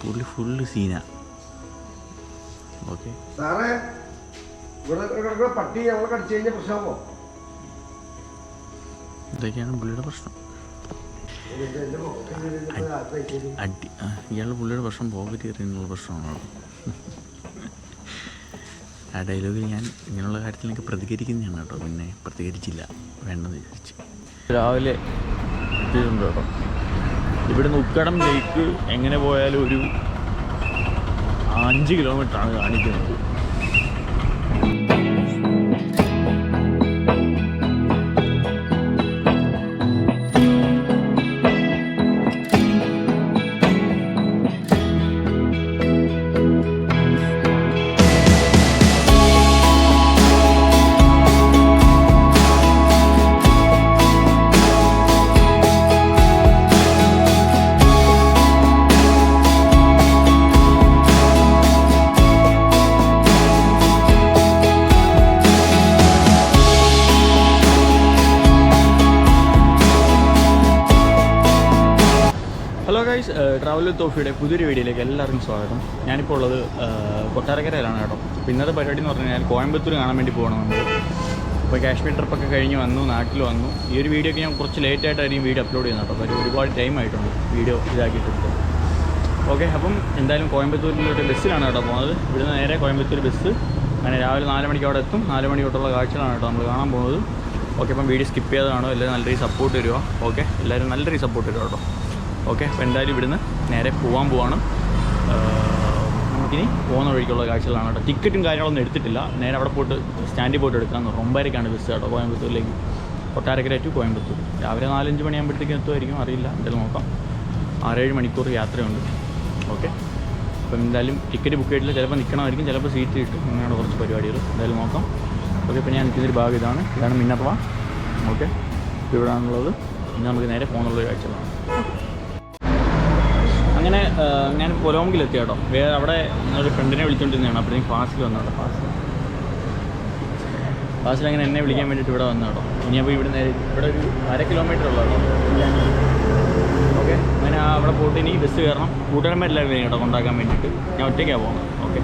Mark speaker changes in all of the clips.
Speaker 1: പുള്ളി full Seena okay
Speaker 2: സാറേ ഇവിടെ പട്ടി ഞങ്ങളെ കടിച്ചു കഴിഞ്ഞാൽ പ്രശ്നമാകുമോ
Speaker 1: ഇതൊക്കെയാണ് പുള്ളിയുടെ പ്രശ്നം? അടി ഇയാളുടെ പുള്ളിയുടെ പ്രശ്നം പോക്കറ്റ് എറിയുന്നുള്ള പ്രശ്നമാണ് ആ ഡയലോഗിൽ ഞാൻ ഇങ്ങനെയുള്ള കാര്യത്തിൽ എനിക്ക് പ്രതികരിക്കുന്നതാണ് കേട്ടോ. പിന്നെ പ്രതികരിച്ചില്ല. വേണ്ടെന്ന് വിചാരിച്ച്. രാവിലെ എത്തിയിട്ടുണ്ട് കേട്ടോ. ഇവിടുന്ന് ഉക്കടം ലേക്ക് എങ്ങനെ പോയാലും ഒരു അഞ്ച് കിലോമീറ്ററാണ് കാണിക്കുന്നത്. തോഫിയുടെ പുതിയൊരു വീഡിയോയിലേക്ക് എല്ലാവർക്കും സ്വാഗതം. ഞാനിപ്പോൾ ഉള്ളത് കൊട്ടാരക്കരയിലാണ് കേട്ടോ. അപ്പോൾ ഇന്നത്തെ പരിപാടി എന്ന് പറഞ്ഞു കഴിഞ്ഞാൽ കോയമ്പത്തൂർ കാണാൻ വേണ്ടി പോകണം നമ്മൾ അപ്പോൾ കാശ്മീർ ട്രിപ്പൊക്കെ കഴിഞ്ഞ് വന്നു നാട്ടിൽ വന്നു. ഈ ഒരു വീഡിയോ ഒക്കെ ഞാൻ കുറച്ച് ലേറ്റ് ആയിട്ടായിരിക്കും വീഡിയോ അപ്ലോഡ് ചെയ്യുന്നത് കേട്ടോ. അപ്പോൾ ഒരു ഒരുപാട് ടൈം ആയിട്ടുണ്ട് വീഡിയോ ഇതാക്കിയിട്ടുണ്ട്. ഓക്കെ അപ്പം എന്തായാലും കോയമ്പത്തൂരിലോട്ട് ബസ്സിലാണ് കേട്ടോ പോകുന്നത് ഇവിടുന്ന് നേരെ കോയമ്പത്തൂർ ബസ് അങ്ങനെ രാവിലെ നാല് മണിക്ക് അവിടെ എത്തും. നാല് മണി തൊട്ടുള്ള കാഴ്ചകളാണ് കേട്ടോ നമ്മൾ കാണാൻ പോകുന്നത് ഓക്കെ അപ്പം വീഡിയോ സ്കിപ്പ് ചെയ്തതാണോ എല്ലാവരും നല്ല രീതി സപ്പോർട്ട് തരുക. ഓക്കെ എല്ലാവരും നല്ല രീതി സപ്പോർട്ട് തരുക കേട്ടോ. ഓക്കെ അപ്പോൾ എന്തായാലും ഇവിടുന്ന് നേരെ പോകാൻ പോവാണ്. നമുക്കിനി പോകുന്ന വഴിക്കുള്ള കാഴ്ചകളാണ് കേട്ടോ. ടിക്കറ്റും കാര്യങ്ങളൊന്നും എടുത്തിട്ടില്ല. നേരെ അവിടെ പോയിട്ട് സ്റ്റാൻഡിൽ പോയിട്ട് എടുക്കാമെന്ന് റൊമ്പായിരിക്കാണ് ബസ് കേട്ടോ കോയമ്പത്തൂരിലേക്ക്. കൊട്ടാരക്കര ടു കോയമ്പത്തൂർ. രാവിലെ നാലഞ്ച് മണിയാകുമ്പോഴത്തേക്കും എത്തുമായിരിക്കും അറിയില്ല. എന്തായാലും നോക്കാം. ആറേഴ് മണിക്കൂർ യാത്രയുണ്ട്. ഓക്കെ. അപ്പം എന്തായാലും ടിക്കറ്റ് ബുക്ക് ചെയ്തിട്ടില്ല. ചിലപ്പോൾ നിൽക്കണമായിരിക്കും ചിലപ്പോൾ സീറ്റ് കിട്ടും. അങ്ങനെയാണ് കുറച്ച് പരിപാടികൾ. എന്തായാലും നോക്കാം. ഓക്കെ പിന്നെ ഞാൻ നിൽക്കുന്നൊരു ഭാഗം ഇതാണ്. ഇതാണ് മിന്നർവ ഓക്കെ. ഇവിടെയാണുള്ളത് ഇനി നമുക്ക് നേരെ പോകുന്നുള്ള കാഴ്ചകളാണ്. അങ്ങനെ ഞാൻ പൊലോങ്കിലെത്തി കേട്ടോ. വേറെ അവിടെ ഒരു ഫ്രണ്ടിനെ വിളിച്ചുകൊണ്ടിരുന്നതാണ് ഞാൻ ഫാസ്റ്റിൽ വന്നു ഫാസ്റ്റ് ഫാസ്റ്റിൽ അങ്ങനെ എന്നെ വിളിക്കാൻ വേണ്ടിയിട്ട് ഇവിടെ വന്നു കേട്ടോ. ഇനിയപ്പോൾ ഇവിടെ നേരെ ഇവിടെ ഒരു അര കിലോമീറ്റർ ഉള്ളൂ കേട്ടോ. ഓക്കെ അങ്ങനെ അവിടെ പോയിട്ട് ഇനി ബസ് കയറണം. കൂട്ടുകാരന്മാരെല്ലാവരും വരും കേട്ടോ കൊണ്ടാക്കാൻ വേണ്ടിയിട്ട്. ഞാൻ ഒറ്റയ്ക്കാണ് പോകുന്നത് ഓക്കെ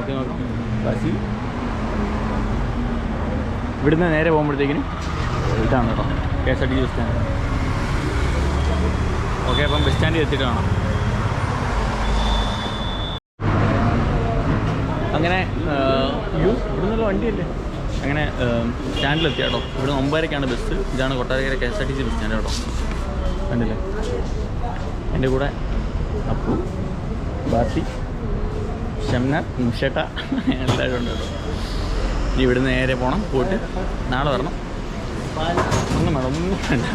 Speaker 1: ഓക്കെ നോക്കാം ബസ് ഇവിടുന്ന് നേരെ പോകുമ്പോഴത്തേക്കിനും ഇതാണ് കേട്ടോ. K S R T C bus stand okay അപ്പം ബസ് സ്റ്റാൻഡിൽ എത്തിയിട്ട് കാണാം. അങ്ങനെ ഇവിടുന്നുള്ള വണ്ടിയല്ലേ? അങ്ങനെ സ്റ്റാൻഡിലെത്തി കേട്ടോ. ഇവിടെ ഒമ്പതരക്കാണ് ബസ് ഇതാണ് Kottarakkara K S R T C bus stand കേട്ടോ. കണ്ടില്ലേ? എന്റെ കൂടെ അപ്പു ബാസി ഷംന മുഷേട്ട എല്ലാവരും ഉണ്ട് കേട്ടോ. ഇനി നിന്ന് നേരെ പോകണം പോയിട്ട് നാളെ വരണം. ഒന്നും വേണം ഒന്നും വേണ്ട.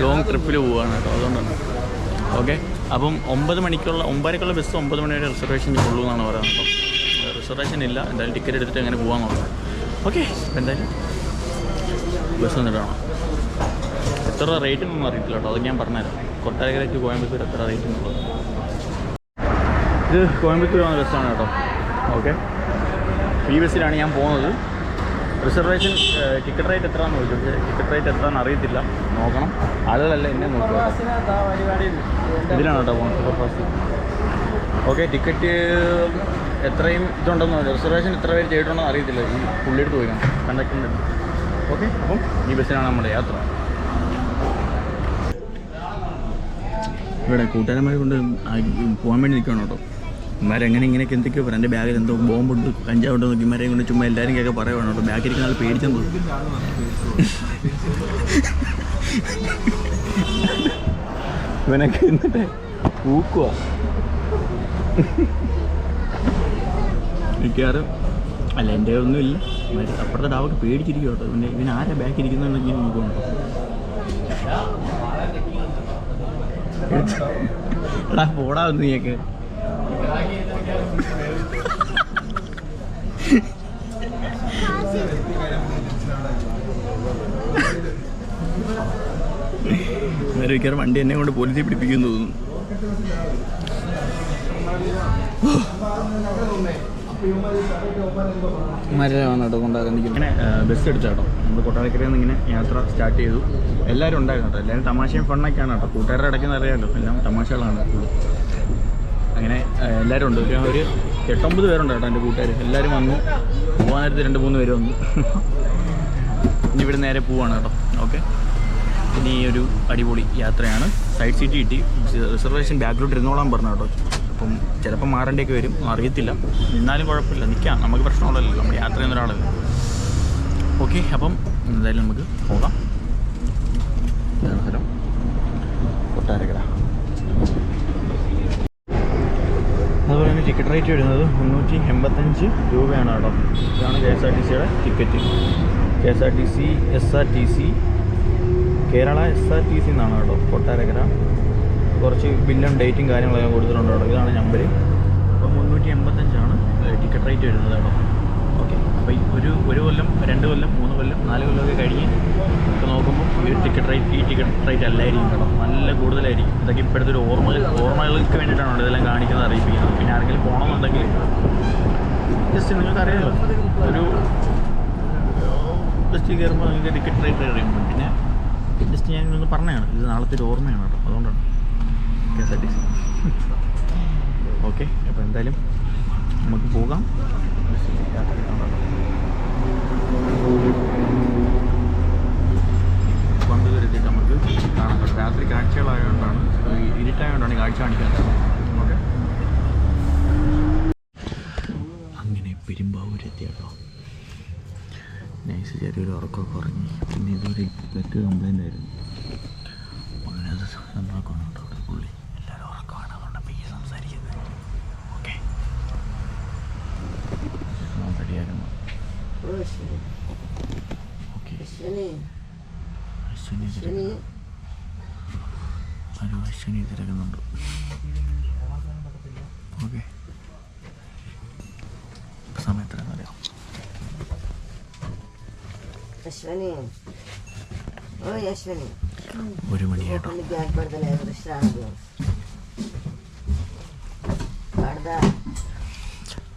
Speaker 1: ലോങ് ട്രിപ്പിൽ പോവുകയാണ് കേട്ടോ അതുകൊണ്ടാണ്. ഓക്കെ അപ്പം ഒമ്പത് മണിക്കുള്ള ഒമ്പതരക്കുള്ള ബസ് ഒമ്പത് മണി വരെ റിസർവേഷൻ ഉള്ളൂ എന്നാണ് പറയുന്നത് കേട്ടോ. റിസർവേഷൻ ഇല്ല. എന്തായാലും ടിക്കറ്റ് എടുത്തിട്ട് അങ്ങനെ പോകാൻ നോക്കാം. ഓക്കെ അപ്പം എന്തായാലും ബസ് വന്നിട്ടാണോ എത്ര റേറ്റ് ഒന്നും അറിയത്തില്ല കേട്ടോ. അത് ഞാൻ പറഞ്ഞുതരാം. കൊട്ടാരക്കര ടു കോയമ്പത്തൂർ എത്ര റേറ്റ് എന്നുള്ളത് ഇത് കോയമ്പത്തൂർ വന്ന ബസ്സാണ് കേട്ടോ. ഓക്കെ ഈ ബസ്സിലാണ് ഞാൻ പോകുന്നത്. റിസർവേഷൻ ടിക്കറ്റ് റേറ്റ് എത്രയാണെന്ന് ചോദിച്ചു. ടിക്കറ്റ് റേറ്റ് എത്രയാണെന്ന് അറിയത്തില്ല. നോക്കണം. ആളുകളല്ല എന്നെ നോക്കുക. ഇതിലാണ് കേട്ടോ പോകുന്നത്? സൂപ്പർ ഫാസ്റ്റ് ഓക്കെ ടിക്കറ്റ് എത്രയും ഇതുണ്ടെന്ന് റിസർവേഷൻ എത്ര പേര് ചെയ്തിട്ടുണ്ടോ അറിയത്തില്ല. ഈ പുള്ളിയെടുത്ത് പോയി കണ്ടക്ടറിന്റെ ഓക്കെ അപ്പം ഈ ബസ്സിനാണ് നമ്മുടെ യാത്ര. ഇവിടെ കൂട്ടുകാരന്മാരെ കൊണ്ട് പോകാൻ വേണ്ടി നിൽക്കണം കേട്ടോ. ഇമാരെങ്ങനെ ഇങ്ങനെയൊക്കെ എന്തൊക്കെയോ പറയാം. എന്റെ ബാഗിൽ എന്തോ ബോംബുണ്ട് കഞ്ചാവുണ്ട് നോക്കി ഇമാരെയും കൊണ്ട് ചുമ്മാ എല്ലാവരും കേൾക്കെ പറയുവാണ് കേട്ടോ. ബാഗിൽ ഇരിക്കുന്ന ആൾ പേടിച്ചെന്ന് ഇവനൊക്കെ എന്നിട്ട് പൂക്കുവാ മിക്കവാറും അല്ല എന്റെ ഒന്നുമില്ല അപ്പുറത്തെ ഡാവൊക്കെ പേടിച്ചിരിക്കും കേട്ടോ. ഇവന്റെ ഇവൻ ആരാ ബാക്കി ഇരിക്കുന്നുണ്ടെങ്കിൽ നോക്കുന്നു എടാ പോടാ ഒന്ന് നീയൊക്കെ. നേരെ വണ്ടി എന്നെ കൊണ്ട് പോലീസിൽ പിടിപ്പിക്കുന്നു തോന്നുന്നു. ബസ് എടുത്താട്ടോ നമ്മൾ കൊട്ടാരക്കരയിൽ നിന്ന് ഇങ്ങനെ യാത്ര സ്റ്റാർട്ട് ചെയ്തു. എല്ലാവരും ഉണ്ടായിരുന്നു കേട്ടോ. എല്ലാവരും തമാശയും ഫണ്ണൊക്കെയാണ് കേട്ടോ. കൂട്ടുകാരുടെ ഇടയ്ക്ക് അറിയാമല്ലോ എല്ലാം തമാശകളാണ്. അങ്ങനെ എല്ലാവരും ഉണ്ട്. ഒരു എട്ടൊമ്പത് പേരുണ്ട് കേട്ടോ എന്റെ കൂട്ടുകാർ എല്ലാവരും വന്നു. പോകാൻ നേരത്ത് രണ്ട് മൂന്ന് പേര് വന്നു. ഇനി ഇവിടെ നേരെ പോവാണ് കേട്ടോ. ഓക്കെ. ഇനി ഒരു അടിപൊളി യാത്രയാണ്. സൈഡ് സീറ്റ് കിട്ടി. റിസർവേഷൻ ബാക്കിലോട്ട് ഇരുന്നോളാൻ പറഞ്ഞു കേട്ടോ. അപ്പം ചിലപ്പോൾ മാറേണ്ടിയൊക്കെ വരും. അറിയത്തില്ല. എന്നാലും കുഴപ്പമില്ല. നിൽക്കാം. നമുക്ക് പ്രശ്നമുള്ളല്ലോ നമ്മൾ യാത്ര ചെയ്യുന്ന ഒരാളല്ലേ. ഓക്കെ. അപ്പം എന്തായാലും നമുക്ക് പോകാം. സ്ഥലം. കൊട്ടാരക്കര അതുപോലെ തന്നെ ടിക്കറ്റ് റേറ്റ് വരുന്നത് മുന്നൂറ്റി എൺപത്തഞ്ച് രൂപയാണ് കേട്ടോ. ഇതാണ് കെ എസ് ആർ ടി സിയുടെ ticket K S R T C S R T C Kerala S R T C എന്നാണ് കേട്ടോ കൊട്ടാരക്കര. കുറച്ച് ബില്ലും ഡേറ്റും കാര്യങ്ങളൊക്കെ കൊടുത്തിട്ടുണ്ട് കേട്ടോ. ഇതാണ് നമ്പർ അപ്പോൾ മുന്നൂറ്റി എൺപത്തഞ്ചാണ് ടിക്കറ്റ് റേറ്റ് വരുന്നത് കേട്ടോ. ഓക്കെ അപ്പോൾ ഒരു ഒരു കൊല്ലം രണ്ട് കൊല്ലം മൂന്ന് കൊല്ലം നാല് കൊല്ലമൊക്കെ കഴിഞ്ഞ് നോക്കുമ്പോൾ ഈ ടിക്കറ്റ് റേറ്റ് ഈ ടിക്കറ്റ് റേറ്റ് അല്ലായിരിക്കും കേട്ടോ. നല്ല കൂടുതലായിരിക്കും. ഇതൊക്കെ ഇപ്പോഴത്തെ ഒരു ഓർമ്മ ഓർമ്മകൾക്ക് വേണ്ടിയിട്ടാണ് ഇതെല്ലാം കാണിക്കുന്നത് അറിയിപ്പിക്കുന്നത്. പിന്നെ ആരെങ്കിലും പോകണമെന്നുണ്ടെങ്കിൽ ജസ്റ്റ് നിങ്ങൾക്ക് അറിയാമല്ലോ ഒരു ജസ്റ്റ് കയറുമ്പോൾ നിങ്ങൾക്ക് ടിക്കറ്റ് റേറ്റ് അറിയുമ്പോൾ പിന്നെ ജസ്റ്റ് ഞാൻ ഇതൊന്ന് പറഞ്ഞതാണ് ഇത് നാളത്തെ ഒരു ഓർമ്മയാണ് കേട്ടോ. അതുകൊണ്ടാണ്. K S R T C okay അപ്പോൾ എന്തായാലും നമുക്ക് പോകാം യാത്ര ചെയ്യാം കേട്ടോ. കൊണ്ടുവരെ എത്തിയിട്ട് നമുക്ക് കാണാം കേട്ടോ രാത്രി കാഴ്ചകളായതുകൊണ്ടാണ് ഇരുട്ടായതുകൊണ്ടാണ് ഈ കാഴ്ച കാണിക്കാത്തത്. അങ്ങനെ പെരുമ്പാവൂരെത്തി നൈസ് ചെറിയൊരു ഉറക്കമൊക്കെ ഉറങ്ങി. പിന്നെ ഇതുവരെ നെറ്റ് കംപ്ലൈന്റ് ആയിരുന്നു. അങ്ങനെ അത് നന്നാക്കണം കേട്ടോ അവിടെ പുള്ളി എല്ലാവരും ഉറക്കമാണ് അതുകൊണ്ട് പയ്യെ സംസാരിക്കുന്നത് ഓക്കെ റെഡിയായിരുന്നു ഓക്കെ
Speaker 3: അശ്വനി
Speaker 1: അശ്വിനി
Speaker 3: അശ്വനി
Speaker 1: തിരക്കുന്നു ഒരു തിരക്കുന്നുണ്ട്. ഓക്കെ. സമയം അറിയാം. ഒരു മണി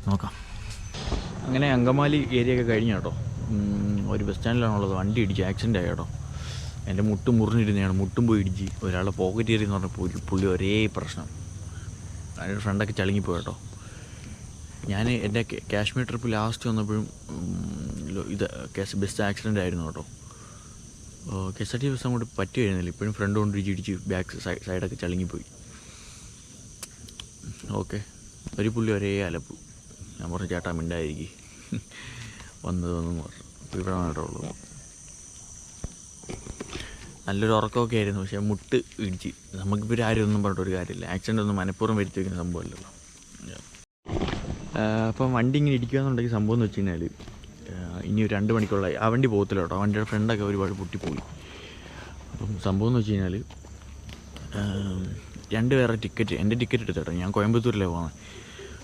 Speaker 1: നോക്കാം. അങ്ങനെ അങ്കമാലി ഏരിയ ഒക്കെ കഴിഞ്ഞ കേട്ടോ. ഒരു ബസ് സ്റ്റാൻഡിലാണുള്ളത്. വണ്ടി ഇടിച്ച്. ആക്സിഡന്റ് ആയി കേട്ടോ. എന്റെ മുട്ടും മുറിഞ്ഞിരുന്നതാണ്. മുട്ടും പോയി ഇടിച്ച്. ഒരാളെ പോക്കറ്റ് കയറി എന്ന് പറഞ്ഞപ്പോൾ പുള്ളി ഒരേ പ്രശ്നം. അതിന്റെ ഫ്രണ്ടൊക്കെ ചളുങ്ങിപ്പോയി കേട്ടോ. ഞാൻ എന്റെ കാശ്മീർ ട്രിപ്പ് ലാസ്റ്റ് വന്നപ്പോഴും ഇത് കേസ് ബസ് ആക്സിഡന്റ് ആയിരുന്നു കേട്ടോ. K S R T bus അങ്ങോട്ട് പറ്റുമായിരുന്നില്ല. ഇപ്പോഴും ഫ്രണ്ട് കൊണ്ട് ഇടിച്ച് ബാക്ക് സൈഡൊക്കെ ചളുങ്ങിപ്പോയി ഓക്കെ. ഒരു പുള്ളി ഒരേ അലപ്പ്. ഞാൻ പറഞ്ഞു ചേട്ടാ മിണ്ടായിരിക്കും വന്നതെന്ന് പറഞ്ഞു ഇവിടെ കേട്ടോ ഉള്ളൂ നല്ലൊരു ഉറക്കമൊക്കെ ആയിരുന്നു. പക്ഷേ മുട്ട് ഇടിച്ച്. നമുക്കിപ്പോൾ ആരും ഒന്നും പറഞ്ഞിട്ട് ഒരു കാര്യമില്ല. ആക്സിഡന്റ് ഒന്നും മനഃപൂർവം വരുത്തി വയ്ക്കുന്ന സംഭവമല്ലല്ലോ. അപ്പം വണ്ടി ഇങ്ങനെ ഇടിക്കുകയെന്നുണ്ടെങ്കിൽ സംഭവം എന്ന് വെച്ച് കഴിഞ്ഞാൽ ഇനി ഒരു രണ്ട് മണിക്കുള്ള ആ വണ്ടി പോകത്തില്ല കേട്ടോ. വണ്ടിയുടെ ഫ്രണ്ടൊക്കെ ഒരുപാട് പൊട്ടിപ്പോയി. അപ്പം സംഭവം എന്ന് വെച്ച് കഴിഞ്ഞാൽ രണ്ട് പേരുടെ ടിക്കറ്റ് എന്റെ ടിക്കറ്റ് എടുത്തു കേട്ടോ. ഞാൻ കോയമ്പത്തൂരിലേ പോകുന്നത്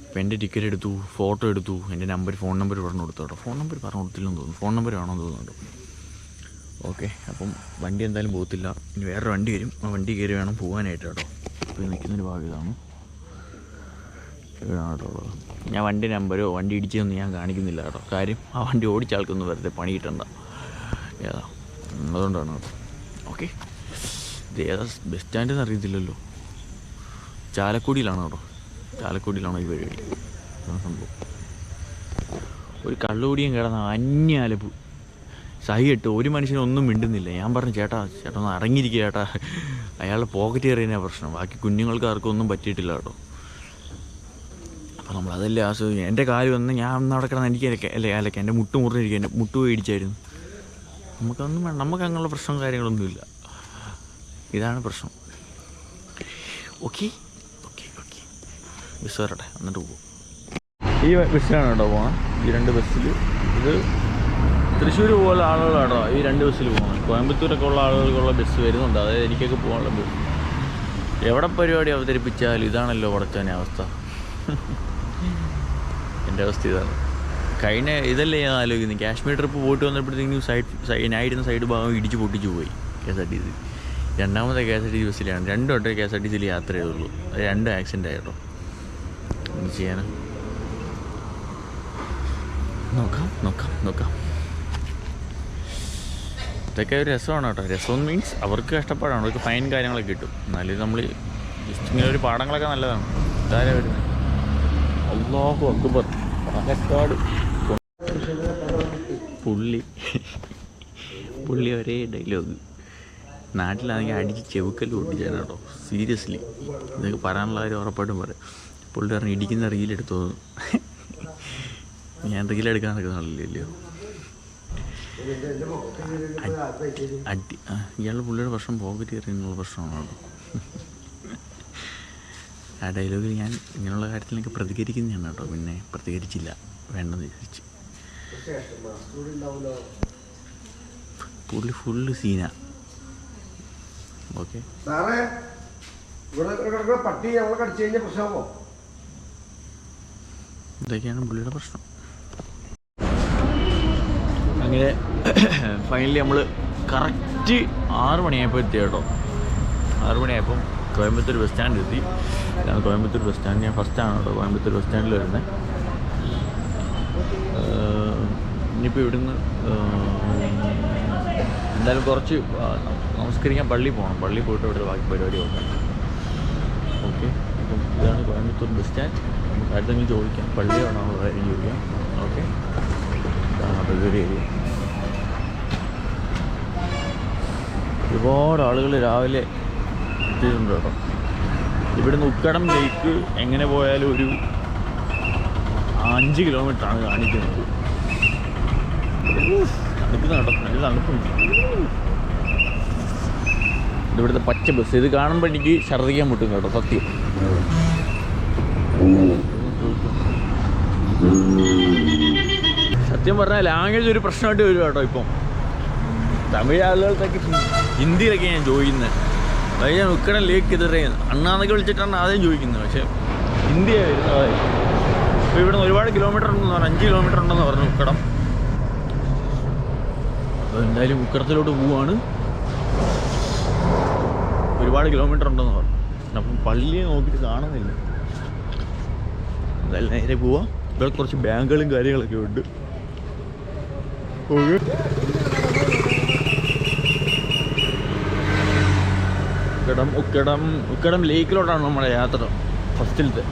Speaker 1: അപ്പോൾ എന്റെ ടിക്കറ്റ് എടുത്തു ഫോട്ടോ എടുത്തു എന്റെ നമ്പർ ഫോൺ നമ്പർ പറഞ്ഞു കൊടുത്തു കേട്ടോ. ഫോൺ നമ്പർ പറഞ്ഞു കൊടുത്തില്ലെന്ന് തോന്നുന്നു. ഫോൺ നമ്പർ വേണമെന്ന് തോന്നുന്നുണ്ട് ഓക്കെ അപ്പം വണ്ടി എന്തായാലും പോകത്തില്ല. ഇനി വേറൊരു വണ്ടി വരും. ആ വണ്ടി കയറി വേണം പോകാനായിട്ട് കേട്ടോ. ഇപ്പോൾ നിൽക്കുന്നൊരു ഭാഗം ഇതാണ്. കേട്ടോ ഞാൻ വണ്ടി നമ്പരോ വണ്ടി ഇടിച്ചതൊന്നും ഞാൻ കാണിക്കുന്നില്ല കേട്ടോ. കാര്യം ആ വണ്ടി ഓടിച്ച ആൾക്കൊന്നും വെറുതെ പണി കിട്ടണ്ട. ഏതാ? അതുകൊണ്ടാണ് കേട്ടോ. ഓക്കെ. ഇത് ഏതാ? ബസ് സ്റ്റാൻഡെന്ന് അറിയത്തില്ലല്ലോ. ചാലക്കുടിയിലാണ് കേട്ടോ. ചാലക്കുടിയിലാണോ ഈ പരിപാടി സംഭവം. ഒരു കള്ളുകൂടിയും കിടന്ന അന്യ അലപ്പ് സഹിയിട്ട് ഒരു മനുഷ്യനൊന്നും മിണ്ടുന്നില്ല. ഞാൻ പറഞ്ഞു ചേട്ടാ ചേട്ടാ ഒന്ന് അടങ്ങിയിരിക്കുക ചേട്ടാ. അയാളുടെ പോക്കറ്റ് കയറിയതിനാ പ്രശ്നം. ബാക്കി കുഞ്ഞുങ്ങൾക്ക് ആർക്കും ഒന്നും പറ്റിയിട്ടില്ല കേട്ടോ. അപ്പോൾ നമ്മൾ അതല്ലേ ആസ്വദിക്കുക എന്റെ കാര്യം വന്ന് ഞാൻ അന്ന് അവിടെ എനിക്ക് അല്ലേ അല്ലേ എന്റെ മുട്ട് മുറിഞ്ഞിരിക്കുക എന്റെ മുട്ട് മേടിച്ചായിരുന്നു നമുക്കൊന്നും വേണം നമുക്ക് അങ്ങനെയുള്ള പ്രശ്നവും കാര്യങ്ങളൊന്നുമില്ല ഇതാണ് പ്രശ്നം. Okay okay okay. ബസ് വരട്ടെ എന്നിട്ട് പോകും ഈ ബസ്സിലാണ് കേട്ടോ പോകണം ഈ രണ്ട് ബസ്സിൽ ഇത് തൃശ്ശൂർ പോലുള്ള ആളുകളാണോ ഈ രണ്ട് ബസ്സിൽ പോകുന്നത്. കോയമ്പത്തൂരൊക്കെ ഉള്ള ആളുകൾക്കുള്ള ബസ് വരുന്നുണ്ട്. അതായത് എനിക്കൊക്കെ പോകാനുള്ള ബസ്. എവിടെ പരിപാടി അവതരിപ്പിച്ചാലും ഇതാണല്ലോ പടച്ചവനെ അവസ്ഥ. എന്റെ അവസ്ഥ ഇതാണ്. കഴിഞ്ഞ ഇതല്ലേ ഞാൻ ആലോചിക്കുന്നത്. കാശ്മീർ ട്രിപ്പ് പോയിട്ട് വന്നപ്പോഴത്തേക്കും സൈഡ് ഞായിരുന്ന സൈഡ് ഭാഗം ഇടിച്ച് പൊട്ടിച്ച് പോയി K S R T C. രണ്ടാമത്തെ K S R T C ബസ്സിലാണ്. രണ്ടു വട്ടേ കെ എസ് ആർ ടി സിയിൽ യാത്ര ചെയ്തുള്ളൂ അത് രണ്ട് ആക്സിഡന്റ് ആയിട്ടോ എന്ത് ചെയ്യാനാ? നോക്കാം നോക്കാം നോക്കാം. ഇതൊക്കെ ഒരു രസമാണ് കേട്ടോ. രസം മീൻസ് അവർക്ക് കഷ്ടപ്പാടാണ്. അവർക്ക് ഫൈൻ കാര്യങ്ങളൊക്കെ കിട്ടും. എന്നാലും നമ്മൾ ജസ്റ്റ് ഇങ്ങനെ ഒരു പാടങ്ങളൊക്കെ നല്ലതാണ്. ഇതാരാ വരുന്നത് അള്ളാഹു അക്ബർ. പാലക്കാട്. പുള്ളി. പുള്ളി ഒരേ ഡയലോഗ് നാട്ടിലാണെങ്കിൽ അടിച്ച് ചെവുക്കൽ പൊട്ടിച്ചാൽ കേട്ടോ. സീരിയസ്ലി ഇതൊക്കെ പറയാനുള്ള കാര്യം ഉറപ്പായിട്ടും പറയും. പുള്ളി പറഞ്ഞ് ഇടിക്കുന്ന റീലെടുത്തു ഞാൻ റീലെടുക്കാൻ നടക്കുന്നില്ലല്ലോ അടി ഇയാളുടെ പുള്ളിയുടെ പ്രശ്നം പോക്കറ്റ് കയറിയുള്ള പ്രശ്നമാണ് ആ ഡയലോഗിൽ ഞാൻ ഇങ്ങനെയുള്ള കാര്യത്തിൽ എനിക്ക് പ്രതികരിക്കുന്നതാണ് കേട്ടോ. പിന്നെ പ്രതികരിച്ചില്ല. വേണ്ടെന്ന് വിചാരിച്ചു. പുള്ളി ഫുള്ള് സീന ഓക്കെ ഇതൊക്കെയാണ് പുള്ളിയുടെ പ്രശ്നം. അങ്ങനെ ഫൈനലി നമ്മൾ കറക്റ്റ് ആറ് മണിയായപ്പോൾ എത്തി കേട്ടോ. ആറ് മണിയായപ്പം കോയമ്പത്തൂർ ബസ് സ്റ്റാൻഡിൽ എത്തി. ഞാൻ കോയമ്പത്തൂർ ബസ് സ്റ്റാൻഡ് ഞാൻ ഫസ്റ്റാണ് കേട്ടോ കോയമ്പത്തൂർ ബസ് സ്റ്റാൻഡിൽ വരുന്നത് ഇനിയിപ്പോൾ ഇവിടുന്ന് എന്തായാലും കുറച്ച് നമസ്കരിക്കാൻ പള്ളി പോകണം പള്ളി പോയിട്ട് ഇവിടെ ബാക്കി പരിപാടി നോക്കാം. ഓക്കെ. അപ്പം ഇതാണ് കോയമ്പത്തൂർ ബസ് സ്റ്റാൻഡ് നമുക്ക് അടുത്തെങ്കിലും ചോദിക്കാം. പള്ളി വേണോ എന്നുള്ള കാര്യം ചോദിക്കാം. ഓക്കെ. അതൊരു ഏരിയ ഒരുപാട് ആളുകൾ രാവിലെ എത്തിയിട്ടുണ്ട് കേട്ടോ. ഇവിടുന്ന് ഉക്കടം ലേക്ക് എങ്ങനെ പോയാലും ഒരു അഞ്ച് ആണ് കാണിക്കുന്നത്. തണുക്കുന്ന കേട്ടോ നല്ല തണുപ്പുണ്ട്. ഇവിടുത്തെ പച്ച ബസ് ഇത് കാണുമ്പോൾ എനിക്ക് ഛർദ്ദിക്കാൻ മുട്ടും കേട്ടോ സത്യം. സത്യം പറഞ്ഞാൽ ലാംഗ്വേജ് ഒരു പ്രശ്നമായിട്ട് വരും കേട്ടോ ഇപ്പം. തമിഴ് ആളുകൾക്കൊക്കെ ഹിന്ദിയിലൊക്കെ ഞാൻ ചോദിക്കുന്നത് അതായത് ഞാൻ ഉക്കടം ലേക്ക് ഇതറേ അണ്ണാന്നൊക്കെ വിളിച്ചിട്ടാണ് ആദ്യം ചോദിക്കുന്നത് പക്ഷേ ഹിന്ദിയാണ് വരുന്നത് ഇപ്പോൾ ഇവിടുന്ന് ഒരുപാട് കിലോമീറ്റർ ഉണ്ടെന്ന് പറഞ്ഞു അഞ്ച് കിലോമീറ്റർ ഉണ്ടെന്ന് പറഞ്ഞു ഉക്കടം അപ്പോൾ എന്തായാലും ഉക്കടത്തിലോട്ട് പോവാണ്. ഒരുപാട് കിലോമീറ്റർ ഉണ്ടെന്ന് പറഞ്ഞു. അപ്പം പള്ളിയെ നോക്കിയിട്ട് കാണുന്നില്ല. എന്തായാലും നേരെ പോവാം. ഇവിടെ കുറച്ച് ബാങ്കുകളും കാര്യങ്ങളൊക്കെ ഉണ്ട്. ഓക്കെ. ഉക്കടം ഉക്കടം ഉക്കടം ലേക്കിലോട്ടാണ് നമ്മുടെ യാത്ര. ഫസ്റ്റിലത്തെ.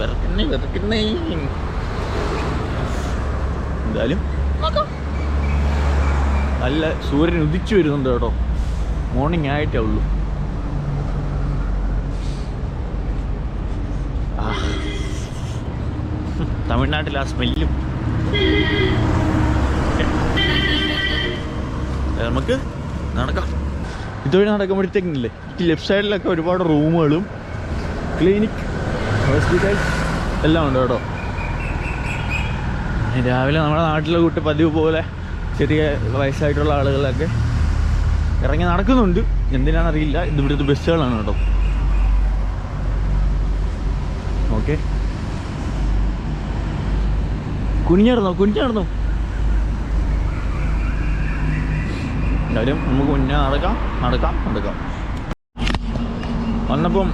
Speaker 1: വിറക്കുന്നേ വിറക്കുന്നേ എന്തായാലും നല്ല സൂര്യൻ ഉദിച്ചു വരുന്നുണ്ട് കേട്ടോ. മോർണിംഗ് ആയിട്ടേ ഉള്ളൂ. തമിഴ്നാട്ടിൽ ആ സ്മെല്ലും. നമുക്ക് നടക്കാം. ഇതുവഴി നടക്കുമ്പോഴത്തേക്കില്ലേ ലെഫ്റ്റ് സൈഡിലൊക്കെ ഒരുപാട് റൂമുകളും ക്ലിനിക് ഹോസ്പിറ്റൽ എല്ലാം ഉണ്ട് കേട്ടോ. രാവിലെ നമ്മുടെ നാട്ടിലെ കൂട്ടി പതിവ് പോലെ ചെറിയ വയസ്സായിട്ടുള്ള ആളുകളൊക്കെ ഇറങ്ങി നടക്കുന്നുണ്ട്. എന്തിനാണെന്നറിയില്ല. ഇത് ഇവിടുത്തെ ബസ്സുകളാണ് കേട്ടോ. ഓക്കെ കുനിഞ്ഞിടന്നോ കുനിഞ്ഞിടന്നോ എന്തായാലും നമുക്ക് മുന്നേ നടക്കാം നടക്കാം നടക്കാം. വന്നപ്പം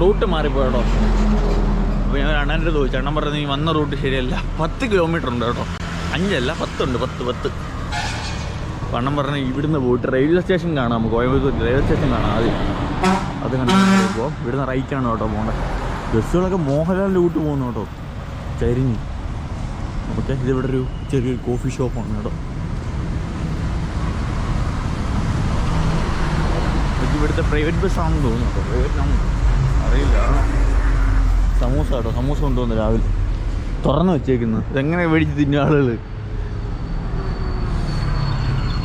Speaker 1: റൂട്ട് മാറിപ്പോയി അപ്പോൾ ഞാൻ അണ്ണന്റെ ചോദിച്ചു അണ്ണൻ പറഞ്ഞു നീ വന്ന റൂട്ട് ശരിയല്ല. പത്ത് കിലോമീറ്റർ ഉണ്ട് കേട്ടോ. അഞ്ചല്ല പത്തുണ്ട് പത്ത് പത്ത്. പണം പറഞ്ഞു ഇവിടുന്ന് പോയിട്ട് റെയിൽവേ സ്റ്റേഷൻ കാണാം കോയമ്പത്തൂർ റെയിൽവേ സ്റ്റേഷൻ കാണാം ആദ്യം. അത് കണ്ടപ്പോൾ ഇവിടുന്ന് റൈറ്റാണ് കേട്ടോ പോകേണ്ടത് ബസ്സുകളൊക്കെ മോഹൻലാലിന്റെ റൂട്ട് പോകുന്നു കേട്ടോ. ചരിഞ്ഞ്. ഓക്കെ ഇതിവിടെ ഒരു ചെറിയൊരു കോഫി ഷോപ്പാണ് കേട്ടോ. ഇവിടുത്തെ പ്രൈവറ്റ് ബസ്സാണെന്ന് തോന്നുന്നു പ്രൈവറ്റ് ആണ് അറിയില്ല. സമൂസ കേട്ടോ. സമൂസ കൊണ്ടുവന്നു രാവിലെ. തുറന്നു വെച്ചേക്കുന്നു. ഇതെങ്ങനെ മേടിച്ച് തിന്ന ആളുകൾ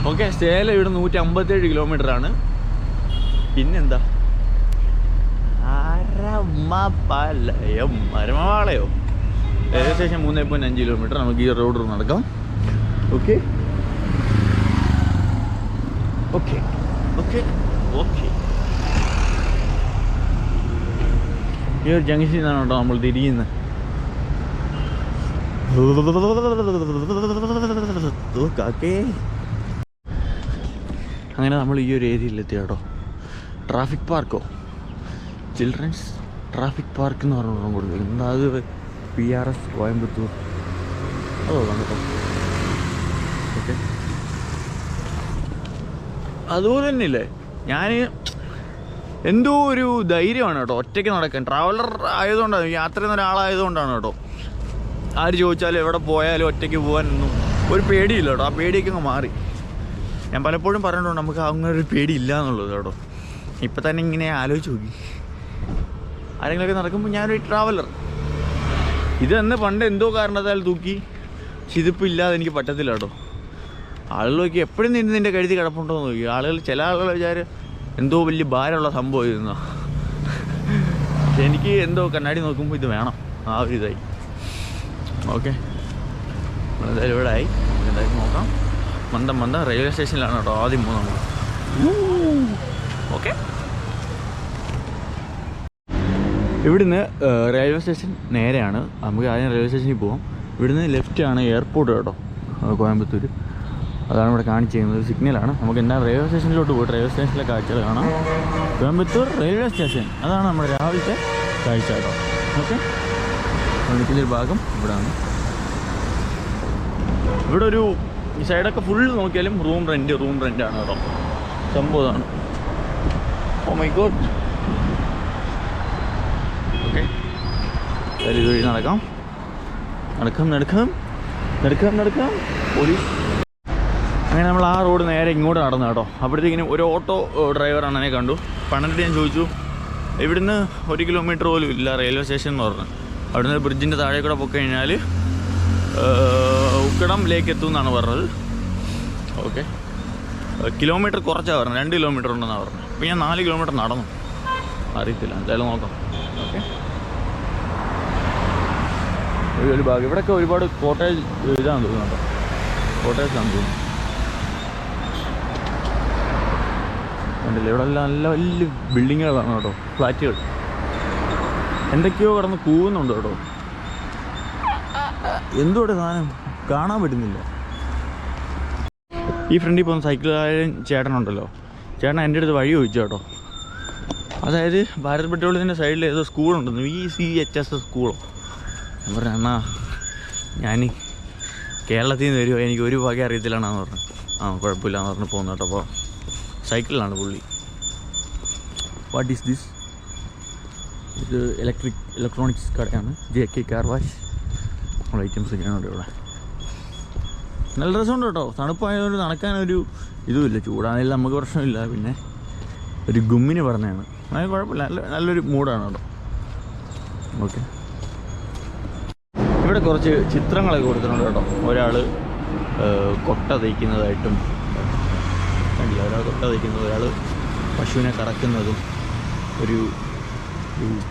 Speaker 1: ഓക്കെ സ്റ്റേല ഇവിടെ നൂറ്റി അമ്പത്തേഴ് കിലോമീറ്റർ ആണ്. പിന്നെന്താ? അരമപാലയം അരമപാളയോ ഏകദേശം മൂന്നേ പോയിന്റ് അഞ്ച് കിലോമീറ്റർ നമുക്ക് ഈ റോഡ് നടക്കാം. ഓക്കെ ഓക്കെ ഓക്കെ ഓക്കെ ഈ ഒരു ജംഗ്ഷനിൽ നിന്നാണ് കേട്ടോ നമ്മൾ തിരിയുന്നത് അങ്ങനെ നമ്മൾ ഈ ഒരു ഏരിയയിലെത്തി കേട്ടോ. ട്രാഫിക് പാർക്കോ ചിൽഡ്രൻസ് ട്രാഫിക് പാർക്ക് എന്ന് പറഞ്ഞു കൊടുക്കും എന്താ അത്? P R S Coimbatore. അതോ കേട്ടോ ഓക്കെ അതുപോലെ തന്നെ ഇല്ലേ ഞാൻ എന്തോ ഒരു ധൈര്യമാണ് കേട്ടോ ഒറ്റയ്ക്ക് നടക്കാൻ. ട്രാവലർ ആയതുകൊണ്ടാണ് യാത്ര ചെയ്യുന്ന ഒരാളായതുകൊണ്ടാണ് കേട്ടോ. ആര് ചോദിച്ചാലും എവിടെ പോയാലും ഒറ്റയ്ക്ക് പോകാനൊന്നും ഒരു പേടിയില്ല കേട്ടോ ആ പേടിയൊക്കെ അങ്ങ് മാറി. ഞാൻ പലപ്പോഴും പറഞ്ഞിട്ടുണ്ട് നമുക്ക് അങ്ങനെ ഒരു പേടി ഇല്ല എന്നുള്ളത് കേട്ടോ. ഇപ്പം തന്നെ ഇങ്ങനെ ആലോചിച്ച് നോക്കി. ആരെങ്കിലുമൊക്കെ നടക്കുമ്പോൾ ഞാനൊരു ട്രാവലർ ഇത് അന്ന് പണ്ട് എന്തോ കാരണത്താൽ തൂക്കി. ഇതിപ്പോൾ ഇല്ലാതെ എനിക്ക് പറ്റത്തില്ല കേട്ടോ. ആളുകൾ നോക്കി എപ്പോഴും നിന്ന് നിന്റെ കഴുതി കിടപ്പുണ്ടോ എന്ന് നോക്കി. ആളുകൾ ചില ആളുകൾ വിചാരം എന്തോ വലിയ ഭാരമുള്ള സംഭവം പക്ഷെ എനിക്ക് എന്തോ കണ്ണാടി നോക്കുമ്പോൾ ഇത് വേണം. ആ ഒരു ഇതായി. ഓക്കെ. നമ്മളെന്തായാലും ഇവിടെ ആയി. എന്തായാലും നോക്കാം. മന്ദം മന്ദം റെയിൽവേ സ്റ്റേഷനിലാണ് കേട്ടോ ആദ്യം പോകുന്നത്. ഓക്കെ. ഇവിടുന്ന് റെയിൽവേ സ്റ്റേഷൻ നേരെയാണ്. നമുക്ക് ആദ്യം റെയിൽവേ സ്റ്റേഷനിൽ പോകാം ഇവിടുന്ന് ലെഫ്റ്റാണ് എയർപോർട്ട് കേട്ടോ കോയമ്പത്തൂർ അതാണ് ഇവിടെ കാണിച്ചിരിക്കുന്നത്. സിഗ്നലാണ്. നമുക്ക് എന്താ റെയിൽവേ സ്റ്റേഷനിലോട്ട് പോയി? റെയിൽവേ സ്റ്റേഷനിലെ കാഴ്ചകൾ കാണാം. കോയമ്പത്തൂർ റെയിൽവേ സ്റ്റേഷൻ അതാണ് നമ്മുടെ രാവിലത്തെ കാഴ്ച ഓക്കെ. നിൽക്കുന്നൊരു ഭാഗം ഇവിടെയാണ് ഇവിടെ ഒരു ഈ സൈഡൊക്കെ ഫുൾ നോക്കിയാലും റൂം റെന്റ് റൂം റെന്റ് ആണ് കേട്ടോ. സംഭവമാണ് ഓ മൈ ഗോഡ് ഓക്കെ. ഇതുവഴി നടക്കാം നടക്കാം. നടക്കാം നടക്കാം നടക്കാം. പോലീസ്. അങ്ങനെ നമ്മൾ ആ റോഡ് നേരെ ഇങ്ങോട്ട് നടന്നു കേട്ടോ. അപ്പോഴത്തേക്കിനും ഒരു ഓട്ടോ ഡ്രൈവറാണ് എന്നെ കണ്ടു. പണ്ടിട്ട് ഞാൻ ചോദിച്ചു ഇവിടുന്ന് ഒരു കിലോമീറ്റർ പോലും ഇല്ല റെയിൽവേ സ്റ്റേഷൻ എന്ന് പറഞ്ഞു. അവിടുന്ന് ബ്രിഡ്ജിന്റെ താഴെ കൂടെ പോയി കഴിഞ്ഞാൽ ഉക്കടം ലേക്ക് എത്തും എന്നാണ് പറഞ്ഞത്. ഓക്കെ. കിലോമീറ്റർ കുറച്ചാണ് പറഞ്ഞത്. രണ്ട് കിലോമീറ്റർ ഉണ്ടെന്നാണ് പറഞ്ഞത്. അപ്പോൾ ഞാൻ നാല് കിലോമീറ്റർ നടന്നു. അറിയത്തില്ല. എന്തായാലും നോക്കാം. ഓക്കെ. ഒരു ഭാഗം ഇവിടെയൊക്കെ ഒരുപാട് കോട്ടേജ് ഇതാണ് തോന്നുന്നുണ്ടോ കോട്ടേജ് ആണ് തോന്നുന്നു. കണ്ടില്ലേ. ഇവിടെ എല്ലാം നല്ല വലിയ ബിൽഡിങ്ങുകളാണ് കേട്ടോ. ഫ്ലാറ്റുകൾ. എന്തൊക്കെയോ കിടന്ന് കൂവുന്നുണ്ട് കേട്ടോ. എന്തുകൊണ്ട് സാധനം കാണാൻ പറ്റുന്നില്ല. ഈ ഫ്രണ്ടിൽ പോകുന്ന സൈക്കിളുകാരൻ ചേട്ടനുണ്ടല്ലോ. ചേട്ടൻ എന്റെ അടുത്ത് വഴി ചോദിച്ചു കേട്ടോ. അതായത് ഭാരത് പെട്രോളിയത്തിന്റെ സൈഡിൽ ഏതോ സ്കൂളുണ്ടെന്ന്. വി സി എച്ച് എസ് സ്കൂളോ. ഞാൻ പറഞ്ഞു അണ്ണാ ഞാൻ കേരളത്തിൽ നിന്ന് വരുമോ എനിക്ക് ഒരു വക അറിയത്തില്ലാണെന്ന് പറഞ്ഞു. ആ കുഴപ്പമില്ല എന്ന് പറഞ്ഞ് പോകുന്നു കേട്ടോ അപ്പോൾ സൈക്കിളിലാണ് പുള്ളി. വാട്ട് ഈസ് ദിസ് ഇത് ഇലക്ട്രിക് ഇലക്ട്രോണിക്സ് കടയാണ്. ജെ കെ കാർ വാഷ് ഉള്ള ഐറ്റംസ് ഒക്കെയാണ് ഇവിടെ നല്ല രസമുണ്ട് കേട്ടോ. തണുപ്പായതുകൊണ്ട് നടക്കാനൊരു ഇതുമില്ല. ചൂടാണെങ്കിലും നമുക്ക് പ്രശ്നമില്ല. പിന്നെ ഒരു ഗുമ്മിന് പറഞ്ഞതാണ്. അത് കുഴപ്പമില്ല. നല്ല നല്ലൊരു മൂഡാണ് കേട്ടോ. ഓക്കെ ഇവിടെ കുറച്ച് ചിത്രങ്ങളൊക്കെ കൊടുത്തിട്ടുണ്ട് കേട്ടോ. ഒരാൾ കൊട്ട തയ്ക്കുന്നതായിട്ടും കണ്ടില്ല ഒരാൾ കൊട്ട ഒരാൾ പശുവിനെ കറക്കുന്നതും ഒരു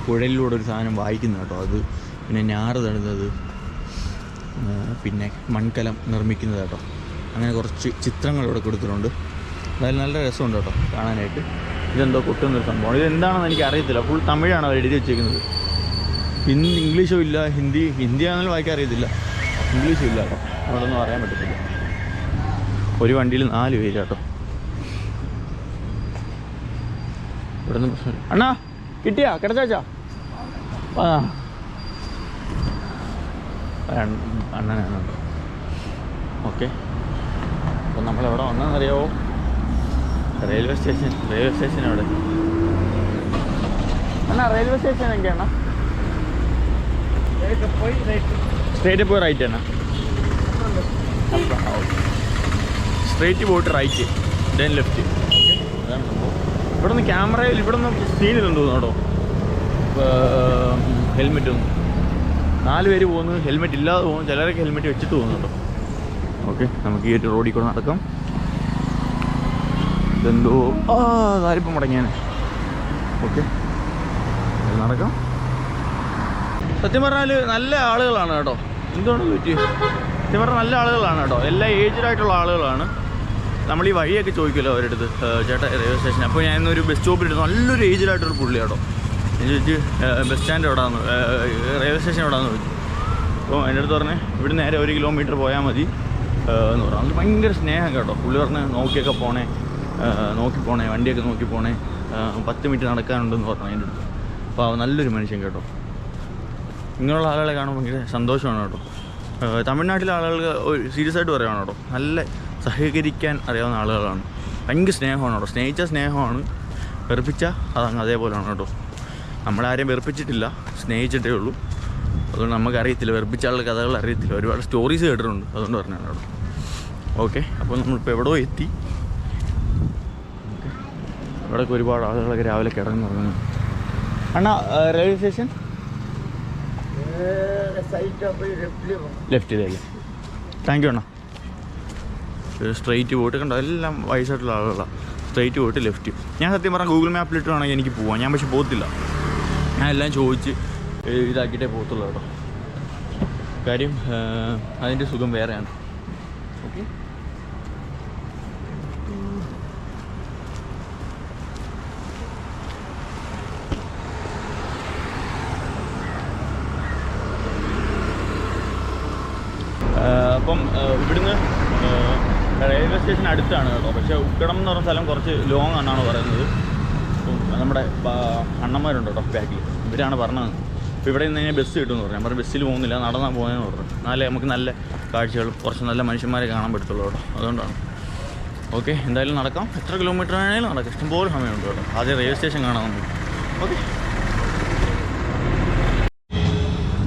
Speaker 1: പുഴലിലൂടെ ഒരു സാധനം വായിക്കുന്ന കേട്ടോ. അത് പിന്നെ ഞാറ് തടുന്നത് പിന്നെ മൺകലം നിർമ്മിക്കുന്നത് കേട്ടോ. അങ്ങനെ കുറച്ച് ചിത്രങ്ങൾ ഇവിടെ കൊടുത്തിട്ടുണ്ട്. അതായത് നല്ല രസമുണ്ട് കേട്ടോ കാണാനായിട്ട്. ഇതെന്തോ കൊട്ടുന്നൊരു സംഭവമാണ്. ഇതെന്താണെന്ന് എനിക്ക് അറിയത്തില്ല. ഫുൾ തമിഴാണ് അവർ എഴുതി വെച്ചേക്കുന്നത്. ഹിന്ദി ഇംഗ്ലീഷും ഇല്ല. ഹിന്ദി ഹിന്ദി ആണെങ്കിലും വായിക്കാൻ അറിയത്തില്ല. ഇംഗ്ലീഷും ഇല്ല കേട്ടോ. ഒന്നും അറിയാൻ പറ്റത്തില്ല. ഒരു വണ്ടിയിൽ നാല് പേര് കേട്ടോ. ഇവിടെ നിന്ന് പ്രശ്നമില്ല അണ്ണാ കിട്ടിയാ? കിടച്ചാച്ചാ ആ. അണ്ണ- അണ്ണനാണ് കേട്ടോ ഓക്കെ. അപ്പോൾ നമ്മളെവിടെ വന്നതെന്നറിയാവോ? റെയിൽവേ സ്റ്റേഷൻ റെയിൽവേ സ്റ്റേഷൻ എവിടെ? അണ്ണാ റെയിൽവേ സ്റ്റേഷൻ എങ്ങനെയാണ് സ്ട്രേറ്റ് പോയി റൈറ്റ് ആണ് സ്ട്രേറ്റ് പോയിട്ട് റൈറ്റ് ദെൻ ലെഫ്റ്റ്. അതാണ് സംഭവം. ഇവിടെ നിന്ന് ക്യാമറയിൽ ഇവിടെ നിന്ന് സീനിലുണ്ട് തോന്നുന്നു ഹെൽമെറ്റ് നാല് പേര് പോകുന്നു ഹെൽമെറ്റ് ഇല്ലാതെ പോകും ചിലരൊക്കെ ഹെൽമെറ്റ് വെച്ചിട്ട് പോകുന്നുണ്ടോ ഓക്കെ നമുക്ക് ഈ ഒരു റോഡിൽ കൂടെ നടക്കാം. ഇതെന്തോ ആ താരിപ്പം മുടങ്ങിയാണ്. ഓക്കെ നടക്കാം. സത്യം പറഞ്ഞാൽ നല്ല ആളുകളാണ് കേട്ടോ. എന്തുകൊണ്ട് പറ്റി സത്യം പറഞ്ഞാൽ നല്ല ആളുകളാണ് കേട്ടോ. എല്ലാ ഏജ്ഡ് ആയിട്ടുള്ള ആളുകളാണ്. നമ്മൾ ഈ വഴിയൊക്കെ ചോദിക്കുമല്ലോ അവരുടെ അടുത്ത്. ചേട്ടാ റെയിൽവേ സ്റ്റേഷൻ അപ്പോൾ ഞാൻ ഇന്നൊരു ബസ് സ്റ്റോപ്പിൽ ഇരുന്നു നല്ലൊരു ഏജ്ഡ് ആയിട്ടൊരു പുള്ളി കേട്ടോ. ഞാൻ ചോദിച്ചു ബസ് സ്റ്റാൻഡ് എവിടാന്ന് റെയിൽവേ സ്റ്റേഷൻ എവിടാന്ന് ചോദിച്ചു. അപ്പോൾ എന്റെ അടുത്ത് പറഞ്ഞ് ഇവിടെ നേരെ ഒരു കിലോമീറ്റർ പോയാൽ മതി. എന്ന് പറഞ്ഞു. അത് ഭയങ്കര സ്നേഹം കേട്ടോ. പുള്ളി പറഞ്ഞ് നോക്കിയൊക്കെ പോണേ നോക്കി പോണേ വണ്ടിയൊക്കെ നോക്കി പോണേ പത്ത് മിനിറ്റ് നടക്കാനുണ്ടെന്ന് പറഞ്ഞു അതിന്റെ അടുത്ത്. അപ്പോൾ നല്ലൊരു മനുഷ്യൻ കേട്ടോ. ഇങ്ങനെയുള്ള ആളുകളെ കാണുമ്പോൾ ഭയങ്കര സന്തോഷമാണ് കേട്ടോ. തമിഴ്നാട്ടിലെ ആളുകൾ സീരിയസ് ആയിട്ട് പറയുകയാണ് കേട്ടോ. നല്ല സഹകരിക്കാൻ അറിയാവുന്ന ആളുകളാണ്. ഭയങ്കര സ്നേഹമാണ് കേട്ടോ. സ്നേഹിച്ച സ്നേഹമാണ്. വെറുപ്പിച്ച അതങ്ങ് അതേപോലെയാണ് കേട്ടോ. നമ്മളാരെയും വെറുപ്പിച്ചിട്ടില്ല. സ്നേഹിച്ചിട്ടേ ഉള്ളൂ. അതുകൊണ്ട് നമുക്കറിയത്തില്ല. വെറുപ്പിച്ച ആളുടെ കഥകൾ അറിയത്തില്ല. ഒരുപാട് സ്റ്റോറീസ് കേട്ടിട്ടുണ്ട്. അതുകൊണ്ട് പറഞ്ഞാണ് കേട്ടോ. ഓക്കെ അപ്പോൾ നമ്മളിപ്പോൾ എവിടെയോ എത്തി. ഇവിടെയൊക്കെ ഒരുപാട് ആളുകളൊക്കെ രാവിലെ കിടന്നു തുടങ്ങുന്നു അണ്ണാ റെയിൽവേ സ്റ്റേഷൻ ലെഫ്റ്റിലേക്ക് താങ്ക് യു അണ്ണാ. സ്ട്രെയിറ്റ് പോയിട്ട് കണ്ടോ? എല്ലാം വയസ്സായിട്ടുള്ള ആളുകളാണ് സ്ട്രെയിറ്റ് പോയിട്ട് ലെഫ്റ്റ് ഞാൻ സത്യം പറഞ്ഞാൽ ഗൂഗിൾ മാപ്പിലിട്ട് വേണമെങ്കിൽ എനിക്ക് പോവാം. ഞാൻ പക്ഷെ പോകത്തില്ല. ഞാൻ എല്ലാം ചോദിച്ച് ഇതാക്കിയിട്ടേ പോകത്തുള്ളൂ കേട്ടോ. കാര്യം അതിന്റെ സുഖം വേറെയാണ്. ഓക്കെ ആഹ് അപ്പം ആഹ് ഇവിടുന്ന് ആഹ് റെയിൽവേ സ്റ്റേഷൻ അടുത്താണ് കേട്ടോ. പക്ഷേ ഉക്കടം എന്ന് പറഞ്ഞ സ്ഥലം കുറച്ച് ലോങ് ആണെന്നാണ് പറയുന്നത്. നമ്മുടെ അണ്ണന്മാരുണ്ട് കേട്ടോ ബാക്കിൽ ഇവരാണ് പറഞ്ഞത്. അപ്പോൾ ഇവിടെ നിന്ന് കഴിഞ്ഞാൽ ബസ് കിട്ടുമെന്ന് പറഞ്ഞു. പറഞ്ഞു ബസ്സിൽ പോകുന്നില്ല നടന്നാൽ പോകുന്നതെന്ന് പറഞ്ഞു. എന്നാലേ നമുക്ക് നല്ല കാഴ്ചകളും കുറച്ച് നല്ല മനുഷ്യന്മാരെ കാണാൻ പറ്റത്തുള്ളൂ കേട്ടോ. അതുകൊണ്ടാണ്. ഓക്കെ എന്തായാലും നടക്കാം. എത്ര കിലോമീറ്റർ ആണെങ്കിലും നടക്കാം. ഇഷ്ടംപോലെ സമയമുണ്ട് കേട്ടോ. ആദ്യം റെയിൽവേ സ്റ്റേഷൻ കാണാൻ നമുക്ക് ഓക്കെ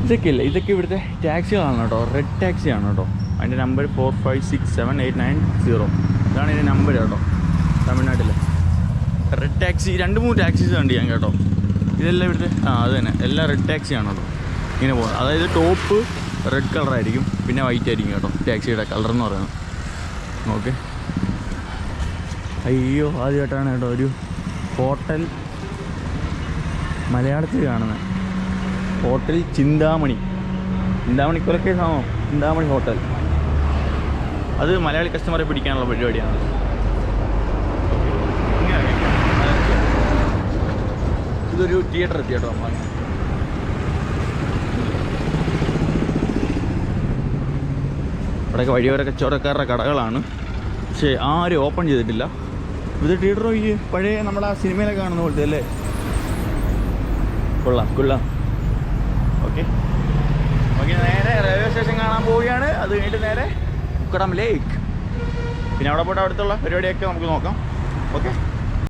Speaker 1: ഇതൊക്കെ ഇല്ല? ഇതൊക്കെ ഇവിടുത്തെ ടാക്സികളാണ് കേട്ടോ. റെഡ് ടാക്സിയാണ് കേട്ടോ. അതിന്റെ number four five six seven eight nine zero ഇതാണ് ഇതിന്റെ നമ്പർ കേട്ടോ. തമിഴ്നാട്ടിലെ. റെഡ് ടാക്സി രണ്ട് മൂന്ന് ടാക്സീസ് ഉണ്ട് ഞാൻ കേട്ടോ. ഇതെല്ലാം ഇവിടുത്തെ ആ അത് തന്നെ. എല്ലാം റെഡ് ടാക്സി ആണല്ലോ ഇങ്ങനെ പോകുന്നത് അതായത് ടോപ്പ് റെഡ് കളറായിരിക്കും പിന്നെ വൈറ്റ് ആയിരിക്കും കേട്ടോ. ടാക്സിയുടെ കളർ എന്ന് പറയുന്നത്. ഓക്കെ അയ്യോ ആദ്യമായിട്ടാണ് കേട്ടോ ഒരു ഹോട്ടൽ മലയാളത്തിൽ കാണുന്നത്. ഹോട്ടൽ ചിന്താമണി. ചിന്താമണി കൊലക്കേസാണോ ചിന്താമണി ഹോട്ടൽ. അത് മലയാളി കസ്റ്റമറെ പിടിക്കാനുള്ള പരിപാടിയാണ്. ഇതൊരു തിയേറ്റർ എത്തി കേട്ടോ നമ്മൾ ഇവിടെയൊക്കെ വഴിയോര കച്ചവടക്കാരുടെ കടകളാണ്. പക്ഷേ ആരും ഓപ്പൺ ചെയ്തിട്ടില്ല. ഇത് തിയേറ്റർ ഈ പഴയ നമ്മുടെ ആ സിനിമയിലൊക്കെ കാണുന്ന പോലത്തെ അല്ലേ? കൊള്ളാം കൊള്ളാം. ഓക്കെ ഓക്കെ നേരെ റെയിൽവേ സ്റ്റേഷൻ കാണാൻ പോവുകയാണ്. അത് കഴിഞ്ഞിട്ട് നേരെ ഉക്കടം ലേക്ക്. പിന്നെ അവിടെ പോയിട്ട് അടുത്തുള്ള പരിപാടിയൊക്കെ നമുക്ക് നോക്കാം. ഓക്കെ